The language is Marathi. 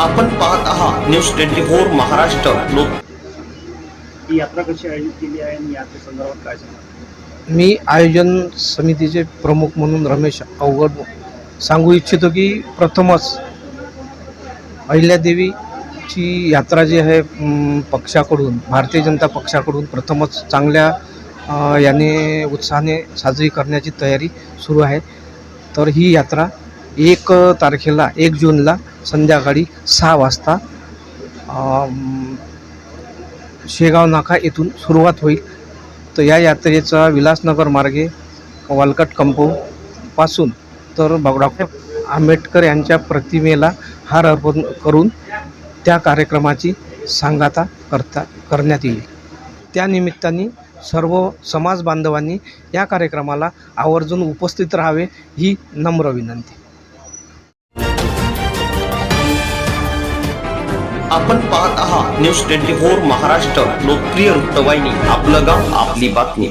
आपण पाहत आहात न्यूज ट्वेंटी फोर महाराष्ट्र. लोक ही यात्रा कशी आयोजित केली आहे आणि यात्रे संदर्भात काय सांगा मी आयोजन समितीचे प्रमुख म्हणून रमेश अवघड सांगू इच्छितो की प्रथमच अहिल्यादेवीची यात्रा जी आहे पक्षाकडून भारतीय जनता पक्षाकडून प्रथमच चांगल्या याने उत्साहाने साजरी करण्याची तयारी सुरू आहे. तर ही यात्रा एक तारखेला एक जूनला संध्याकाळी सहा वाजता शेगाव नाका येथून सुरुवात होईल. तर या यात्रेचा विलासनगर मार्गे वालकट कंपाऊंडपासून तर डॉक्टर आंबेडकर यांच्या प्रतिमेला हार अर्पण करून त्या कार्यक्रमाची सांगाता करता करण्यात येईल. त्यानिमित्ताने सर्व समाज बांधवांनी या कार्यक्रमाला आवर्जून उपस्थित राहावे ही नम्र विनंती. आपण पाहत आहात न्यूज ट्वेंटी फोर महाराष्ट्र लोकप्रिय वृत्तवाहिनी आपलं गाव आपली बातमी.